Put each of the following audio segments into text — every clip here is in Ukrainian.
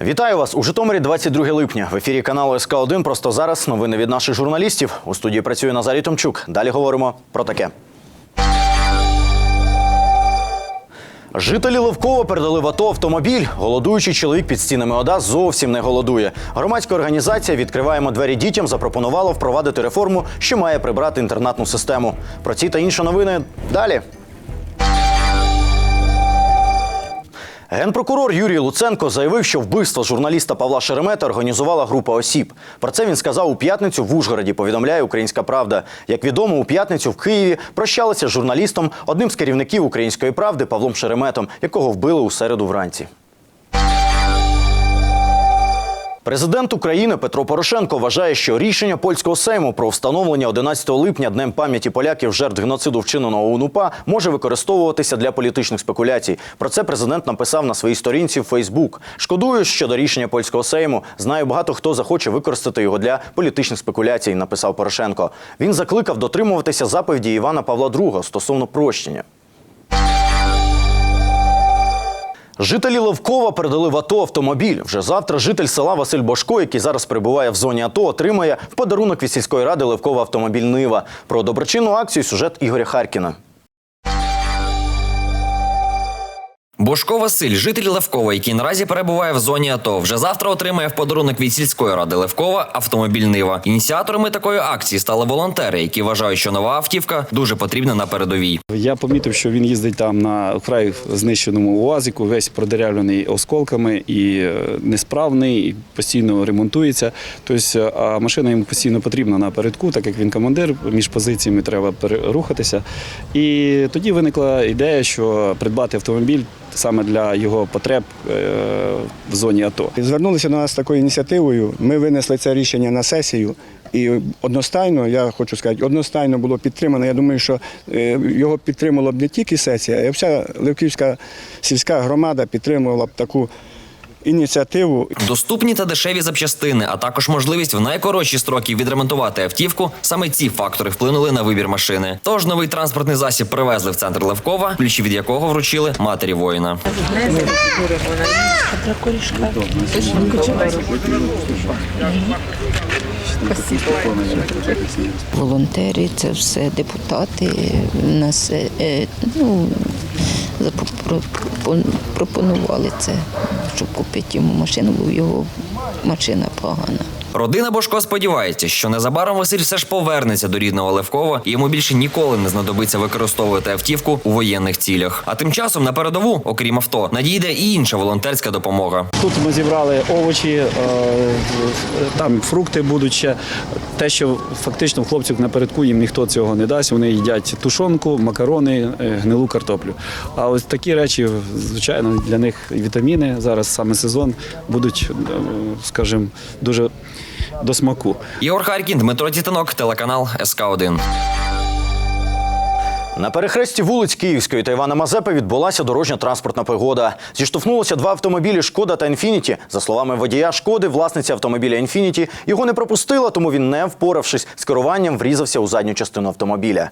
Вітаю вас у Житомирі 22 липня. В ефірі каналу СК 1 Просто зараз новини від наших журналістів. У студії працює Назарій Томчук. Далі говоримо про таке. Жителі Левкова передали в АТО автомобіль. Голодуючий чоловік під стінами ОДА зовсім не голодує. Громадська організація Відкриваємо двері дітям запропонувала впровадити реформу, що має прибрати інтернатну систему. Про ці та інші новини далі. Генпрокурор Юрій Луценко заявив, що вбивство журналіста Павла Шеремета організувала група осіб. Про це він сказав у п'ятницю в Ужгороді. Повідомляє Українська Правда. Як відомо, у п'ятницю в Києві прощалися з журналістом, одним з керівників Української правди Павлом Шереметом, якого вбили у середу вранці. Президент України Петро Порошенко вважає, що рішення польського сейму про встановлення 11 липня днем пам'яті поляків жертв геноциду вчиненого УНУПА може використовуватися для політичних спекуляцій. Про це президент написав на своїй сторінці в Фейсбук. Шкодую щодо рішення польського сейму. Знаю багато хто захоче використати його для політичних спекуляцій. Написав Порошенко. Він закликав дотримуватися заповіді Івана Павла II стосовно прощення. Жителі Левкова передали в АТО автомобіль. Вже завтра житель села Василь Бошко, який зараз перебуває в зоні АТО, отримає в подарунок від сільської ради Левкова автомобіль Нива. Про доброчинну акцію сюжет Ігоря Харкіна. Бошко Василь, житель Левкова, який наразі перебуває в зоні АТО, вже завтра отримає в подарунок від сільської ради Левкова автомобіль Нива. Ініціаторами такої акції стали волонтери, які вважають, що нова автівка дуже потрібна на передовій. Я помітив, що він їздить там на вкрай знищеному УАЗику, весь продерявлений осколками і е, несправний, і постійно ремонтується. Тобто, а машина йому постійно потрібна на передку, так як він командир, між позиціями треба перерухатися. І тоді виникла ідея, що придбати автомобіль саме для його потреб е, в зоні АТО. Звернулися до нас з такою ініціативою. Ми винесли це рішення на сесію. І одностайно, я хочу сказати, одностайно було підтримано. Я думаю, що е, його підтримала б не тільки сесія, а вся Левківська сільська громада підтримувала б таку ініціативу. Доступні та дешеві запчастини, а також можливість в найкоротші строки відремонтувати автівку. Саме ці фактори вплинули на вибір машини. Тож новий транспортний засіб привезли в центр Левкова, ключі від якого вручили матері воїна. волонтери, це все депутати нас е, е, ну, запро- пропонували це, щоб купити йому машину, бо його машина погана. Родина Бошко сподівається, що незабаром Василь все ж повернеться до рідного Левкова, і йому більше ніколи не знадобиться використовувати автівку у воєнних цілях. А тим часом на передову, окрім авто, надійде і інша волонтерська допомога. Тут ми зібрали овочі, е, там фрукти будуть ще. Те, що фактично хлопців напередку їм ніхто цього не дасть. Вони їдять тушонку, макарони, е, гнилу картоплю. А ось такі речі, звичайно, для них вітаміни зараз саме сезон будуть, е, скажімо, дуже до смаку. Ігор Харкін, Дмитро Тітанок, телеканал СК 1 На перехресті вулиць Київської та Івана Мазепи відбулася дорожня транспортна пригода. Зіштовхнулося два автомобілі Шкода та Інфініті. За словами водія Шкоди, власниця автомобіля Інфініті його не пропустила, тому він, не впоравшись з керуванням, врізався у задню частину автомобіля.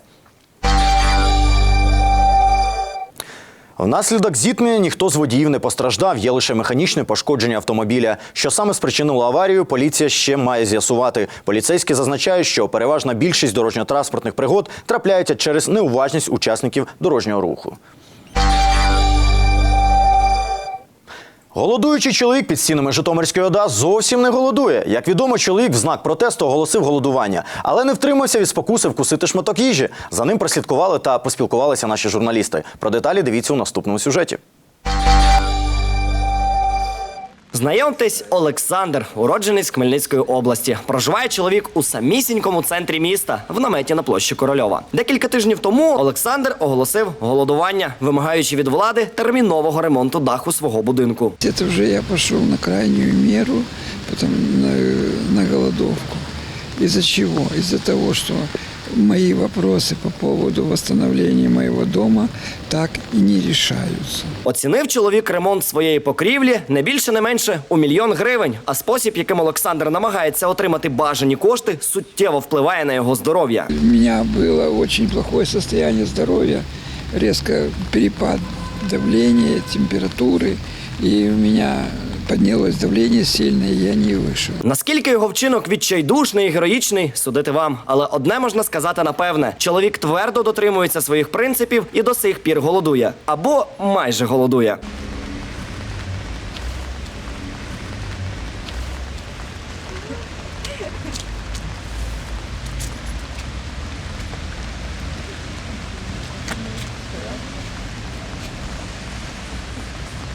Внаслідок зіткнення ніхто з водіїв не постраждав, є лише механічне пошкодження автомобіля. Що саме спричинило аварію, поліція ще має з'ясувати. Поліцейські зазначають, що переважна більшість дорожньо-транспортних пригод трапляється через неуважність учасників дорожнього руху. Голодуючий чоловік під стінами Житомирської ОДА зовсім не голодує. Як відомо, чоловік в знак протесту оголосив голодування, але не втримався від спокуси вкусити шматок їжі. За ним прослідкували та поспілкувалися наші журналісти. Про деталі дивіться у наступному сюжеті. Знайомтесь, Олександр, уродженець Хмельницької області. Проживає чоловік у самісінькому центрі міста в наметі на площі Корольова. Декілька тижнів тому Олександр оголосив голодування, вимагаючи від влади термінового ремонту даху свого будинку. Это уже я пошел на крайнюю меру, потом на, на голодовку. Из-за чего? Из-за того, что мои вопросы по поводу восстановления моего дома так и не решаются. Оцінив чоловік ремонт своєї покрівлі не більше не менше у мільйон гривень. А спосіб, яким Олександр намагається отримати бажані кошти, суттєво впливає на його здоров'я. У меня было очень плохое состояние здоровья, резко перепад давления, температуры, и у меня поднялось давлення сильне, і я не вийшов. Наскільки його вчинок відчайдушний і героїчний, судити вам. Але одне можна сказати напевне: чоловік твердо дотримується своїх принципів і до сих пір голодує або майже голодує.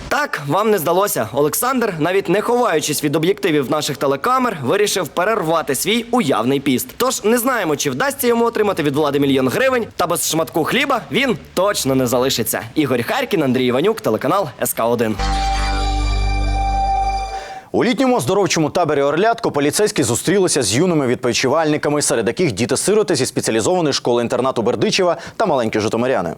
Так, вам не здалося. Олександр, навіть не ховаючись від об'єктивів наших телекамер, вирішив перервати свій уявний піст. Тож не знаємо, чи вдасться йому отримати від влади мільйон гривень, та без шматку хліба він точно не залишиться. Ігор Харкін, Андрій Іванюк, телеканал СК 1 У літньому оздоровчому таборі Орлятко поліцейські зустрілися з юними відпочивальниками, серед яких діти-сироти зі спеціалізованої школи інтернату Бердичева та маленькі житомиряни.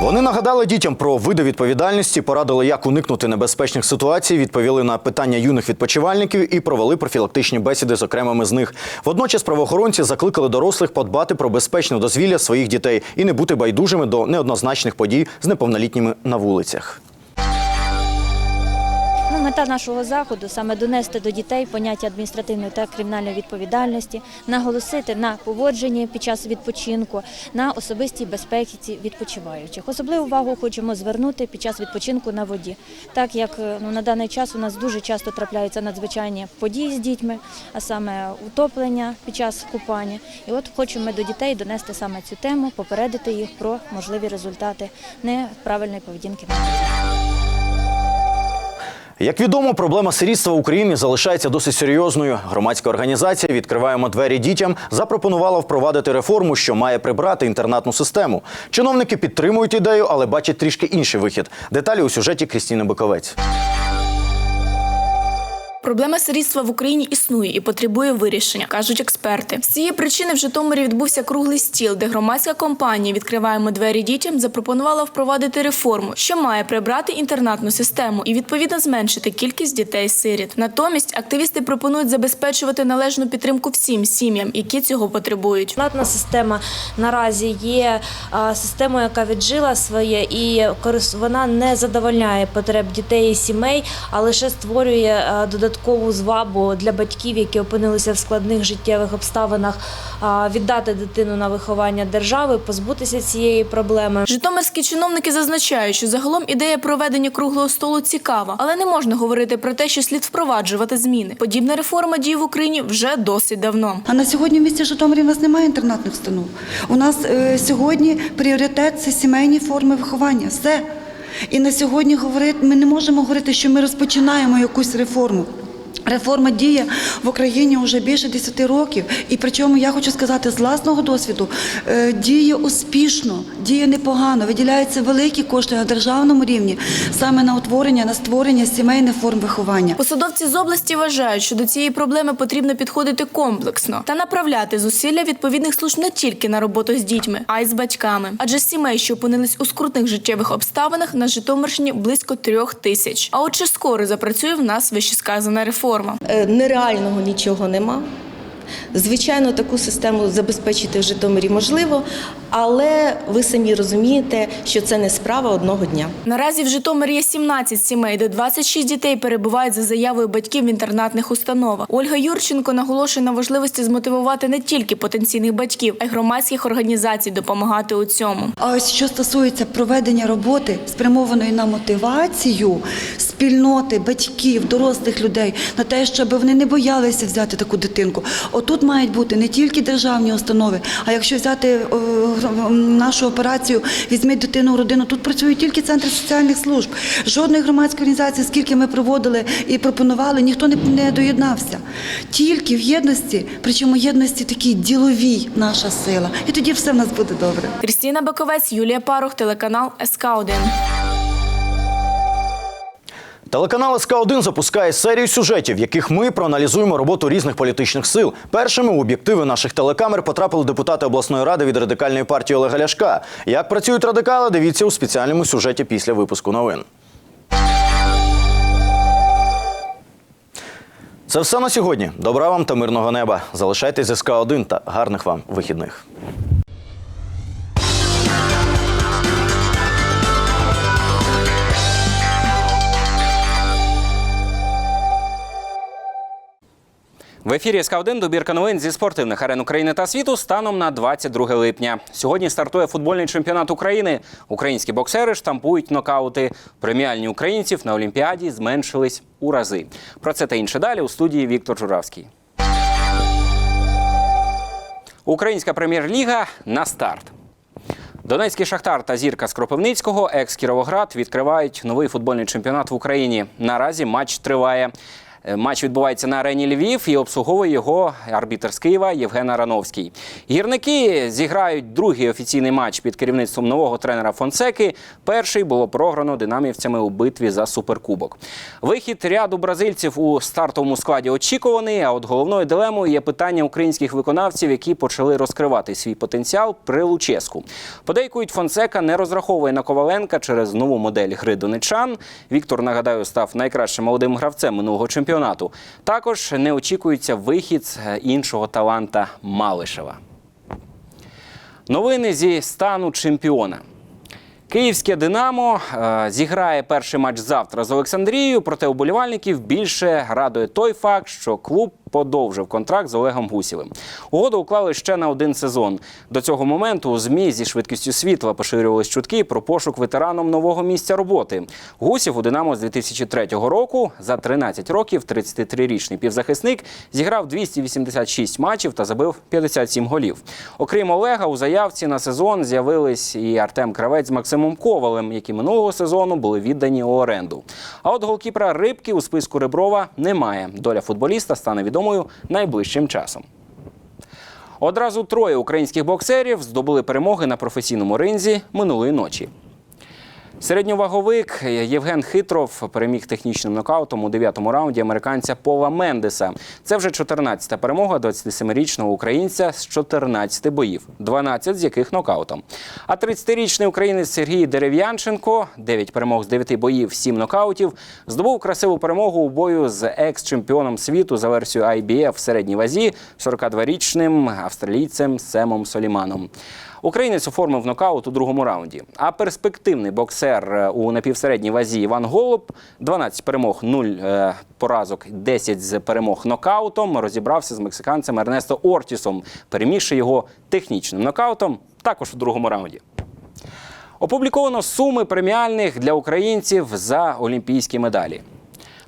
Вони нагадали дітям про види відповідальності, порадили, як уникнути небезпечних ситуацій, відповіли на питання юних відпочивальників і провели профілактичні бесіди з окремими з них. Водночас правоохоронці закликали дорослих подбати про безпечне дозвілля своїх дітей і не бути байдужими до неоднозначних подій з неповнолітніми на вулицях. Ну, мета нашого заходу саме донести до дітей поняття адміністративної та кримінальної відповідальності, наголосити на поводженні під час відпочинку, на особистій безпеці відпочиваючих. Особливу увагу хочемо звернути під час відпочинку на воді, так як е, ну, на даний час у нас дуже часто трапляються надзвичайні події з дітьми, а саме утоплення під час купання. І от хочемо до дітей донести саме цю тему, попередити їх про можливі результати неправильної поведінки на воді. Як відомо, проблема сирітства в Україні залишається досить серйозною. Громадська організація Відкриваємо двері дітям запропонувала впровадити реформу, що має прибрати інтернатну систему. Чиновники підтримують ідею, але бачать трішки інший вихід. Деталі у сюжеті Крістіни Биковець. Проблема сирітства в Україні існує і потребує вирішення, кажуть експерти. З цієї причини в Житомирі відбувся круглий стіл, де громадська компанія Відкриваємо двері дітям запропонувала впровадити реформу, що має прибрати інтернатну систему і відповідно зменшити кількість дітей-сиріт. Натомість активісти пропонують забезпечувати належну підтримку всім сім'ям, які цього потребують. Інтернатна система наразі є системою, яка віджила своє, і вона не задовольняє потреб дітей і сімей, а лише створює а, додаткову звабу для батьків, які опинилися в складних життєвих обставинах, а, віддати дитину на виховання держави, позбутися цієї проблеми. Житомирські чиновники зазначають, що загалом ідея проведення круглого столу цікава, але не можна говорити про те, що слід впроваджувати зміни. Подібна реформа діє в Україні вже досить давно. А на сьогодні в місті Житомирі у нас немає інтернатних установ. У нас е, сьогодні пріоритет це сімейні форми виховання. Все. І на сьогодні говорити, ми не можемо говорити, що ми розпочинаємо якусь реформу. Реформа діє в Україні вже більше 10 років, і причому я хочу сказати з власного досвіду, е, діє успішно, діє непогано, виділяються великі кошти на державному рівні саме на утворення, на створення сімейних форм виховання. Посадовці з області вважають, що до цієї проблеми потрібно підходити комплексно та направляти зусилля відповідних служб не тільки на роботу з дітьми, а й з батьками. Адже сімей, що опинились у скрутних життєвих обставинах, на Житомирщині близько трьох тисяч. А от чи скоро запрацює в нас вищесказана реформа? Е, Нереального нічого нема. Звичайно, таку систему забезпечити в Житомирі можливо, але ви самі розумієте, що це не справа одного дня. Наразі в Житомирі є 17 сімей, де 26 дітей перебувають за заявою батьків в інтернатних установах. Ольга Юрченко наголошує на важливості змотивувати не тільки потенційних батьків, а й громадських організацій допомагати у цьому. А ось що стосується проведення роботи, спрямованої на мотивацію спільноти, батьків, дорослих людей, на те, щоб вони не боялися взяти таку дитинку. Отут мають бути не тільки державні установи, а якщо взяти е, нашу операцію Візьміть дитину родину, тут працюють тільки центри соціальних служб. Жодної громадської організації, скільки ми проводили і пропонували, ніхто не, доєднався. Тільки в єдності, причому єдності такій діловій наша сила. І тоді все в нас буде добре. Крістіна Баковець, Юлія Парух, телеканал СК 1 Телеканал СК1 запускає серію сюжетів, в яких ми проаналізуємо роботу різних політичних сил. Першими у об'єктиви наших телекамер потрапили депутати обласної ради від радикальної партії Олега Ляшка. Як працюють радикали, дивіться у спеціальному сюжеті після випуску новин. Це все на сьогодні. Добра вам та мирного неба. Залишайтесь з СК1 та гарних вам вихідних. В ефірі СК 1 добірка новин зі спортивних арен України та світу станом на 22 липня. Сьогодні стартує футбольний чемпіонат України. Українські боксери штампують нокаути. Преміальні українців на Олімпіаді зменшились у рази. Про це та інше далі у студії Віктор Журавський. Українська прем'єр-ліга на старт. Донецький Шахтар та зірка з Кропивницького, екс Кіровоград, відкривають новий футбольний чемпіонат в Україні. Наразі матч триває. Е, Матч відбувається на арені Львів і обслуговує його арбітр з Києва Євген Арановський. Гірники зіграють другий офіційний матч під керівництвом нового тренера Фонсеки. Перший було програно динамівцями у битві за суперкубок. Вихід ряду бразильців у стартовому складі очікуваний. А от головною дилемою є питання українських виконавців, які почали розкривати свій потенціал при Луческу. Подейкують, Фонсека не розраховує на Коваленка через нову модель гри донечан. Віктор нагадаю став найкращим молодим гравцем минулого чемпіонату. Також не очікується вихід е, іншого таланта Малишева. Новини зі стану чемпіона. Київське Динамо е, зіграє перший матч завтра з Олександрією. Проте уболівальників більше радує той факт, що клуб подовжив контракт з Олегом Гусєвим. Угоду уклали ще на один сезон. До цього моменту у змі зі швидкістю світла поширювались чутки про пошук ветераном нового місця роботи. Гусєв у Динамо з 2003 року за 13 років 33-річний півзахисник зіграв 286 матчів та забив 57 голів. Окрім Олега, у заявці на сезон з'явились і Артем Кравець з Максимом Ковалем, які минулого сезону були віддані у оренду. А от голкіпера Рибки у списку Реброва немає. Доля футболіста стане відомою найближчим часом. Одразу троє українських боксерів здобули перемоги на професійному ринзі минулої ночі. Середньоваговик Євген Хитров переміг технічним нокаутом у дев'ятому раунді американця Пола Мендеса. Це вже 14-та перемога 27-річного українця з 14 боїв, 12 з яких нокаутом. А 30-річний українець Сергій Дерев'янченко, 9 перемог з 9 боїв, 7 нокаутів, здобув красиву перемогу у бою з екс-чемпіоном світу за версією IBF в середній вазі 42-річним австралійцем Семом Соліманом. Українець оформив нокаут у другому раунді. А перспективний боксер е, у напівсередній вазі Іван Голуб 12 перемог, 0 е, поразок, 10 з перемог нокаутом. Розібрався з мексиканцем Ернесто Ортісом, перемігши його технічним нокаутом також у другому раунді. Опубліковано суми преміальних для українців за олімпійські медалі.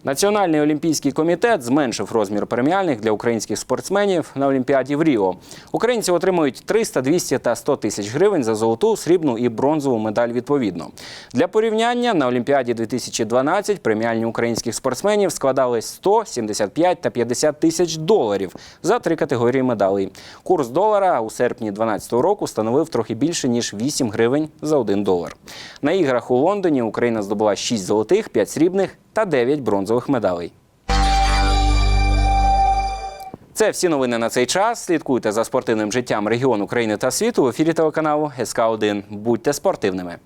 Національний олімпійський комітет зменшив розмір преміальних для українських спортсменів на Олімпіаді в Ріо. Українці отримують 300, 200 та 100 тисяч гривень за золоту, срібну і бронзову медаль відповідно. Для порівняння на Олімпіаді 2012 преміальні українських спортсменів складали 100, 75 та 50 тисяч доларів за три категорії медалей. Курс долара у серпні 2012 року становив трохи більше ніж 8 гривень за 1 долар. На іграх у Лондоні Україна здобула 6 золотих, 5 срібних та 9 бронзових медалей. Це всі новини на цей час. Слідкуйте за спортивним життям регіону України та світу в ефірі телеканалу СК 1 Будьте спортивними.